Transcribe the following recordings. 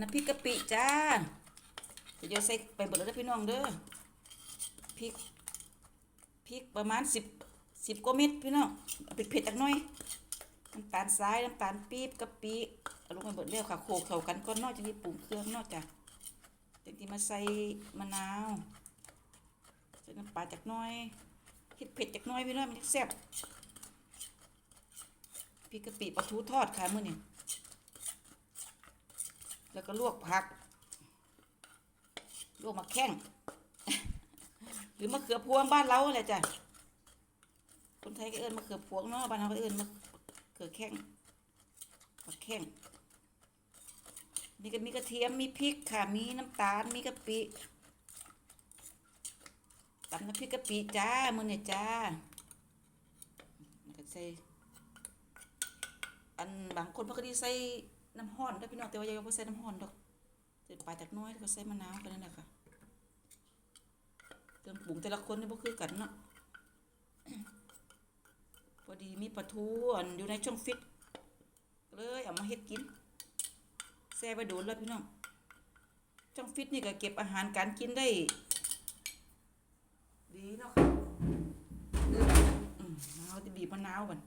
น้ำพริกกะปิจ้าเดี๋ยวใส่ไปเบิดแล้วพี่น้องเด้อพริกพริกประมาณสิบสิบกว่าเม็ดพี่น้องเอาเผ็ดจักหน่อยน้ำตาลทรายน้ำตาลปี๊บกะปิเอาลงไปเบิดแล้วค่ะโขลกเข้ากันก่อนนอกจากนี้ปรุงเครื่องนอกจากจากที่มาใส่มะนาวใส่น้ำปลาจักหน่อยเฮ็ดเผ็ดจักหน่อยพี่น้องมันจะแซ่บพริกกะปิปลาทูทอดค่ะมื้อนี้ แล้วก็ลวกผัก ลวกมะแข้ง หรือมะเขือพวงบ้านเราแหละจ้ะ คนไทยก็เอิ้นมะเขือพวงเนาะ บ้านเราก็เอิ้นมะเขือแข้งมะแข้ง มีก็มีกระเทียม มีพริกค่ะ มีน้ำตาล มีกะปิตำน้ำพริกกะปิจ้า มื้อนี้จ้าก็ใส่อันบางคนเพิ่นก็สิใส่ น้ำร้อนเด้พี่น้องแต่ว่าอย่าบ่ใส่น้ำร้อนดอกใส่ปลายจากน้อยก็ใส่มะนาวกันนั่นแหละค่ะเครื่องปรุงแต่ละคนนี่บ่คือกันเนาะพอดีมีปลาทูอันอยู่ในช่องฟิตเลยเอามาเฮ็ดกินแซ่บไปโดนแล้วพี่น้องช่องฟิตนี่ก็เก็บอาหารการกินได้ ดีเนาะค่ะเออมเอาจะบีบมะนาวก่อน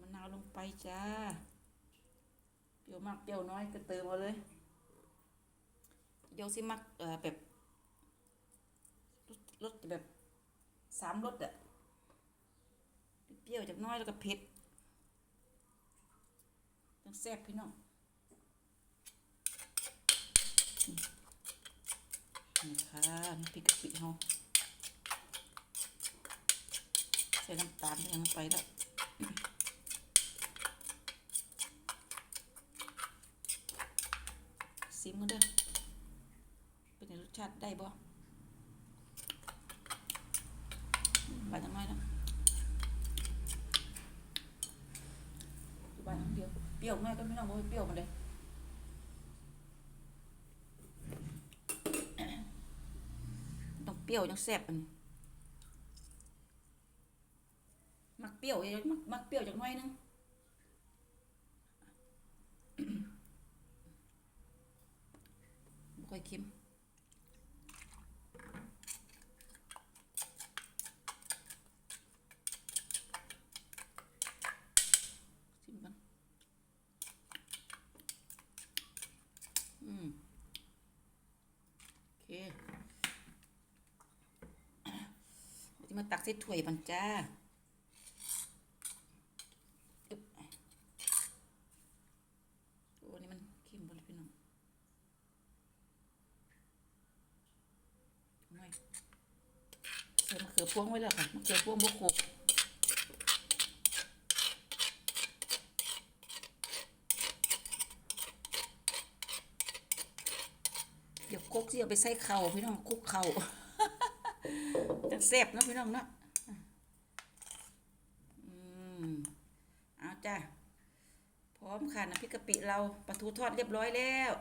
มะนาว ลงไปจ้า เปรี้ยวมากเปรี้ยวน้อยก็เติมเอาเลยเดี๋ยวสิมักเอ่อแบบรสแบบสามรสอะเปรี้ยวจากน้อยแล้วก็เผ็ดต้องแซ่บพี่น้องนี่ค่ะน้ำพริกกะปิเฮาใส่น้ำตาลลงไปแล้ว ซิมกันเด้อเป็นรสชาติได้บ่ไปทางน้นะอยู่บ้านทางเดียวเปรี้ยวน้อยก็ไม่ต้องบ่เปรี้ยวมันเลยต้องเปรี้ยวยังแซ่บอันนี้มักเปรี้ยวยังมักมักเปรี้ยวจักหน่อยนึง บ่ค่อยเค็มชิมกันอืมโอเคจะมาตักใส่ถ้วยมันจ้าอึ๊บโอ้นี่มันเค็มบ่เลยพี่น้อง ไม่ ใส่มะเขือพวงไว้แล้วค่ะมะเขือพวงบกโขกเดี๋ยวคกสิเอาไปใส่เข่าพี่น้องคุกเข่าจังแซ่บเนาะพี่น้องเนาะอืมเอาจ้ะพร้อมค่ะน้ำพริกกะปิเราปลาทูทอดเรียบร้อยแล้ว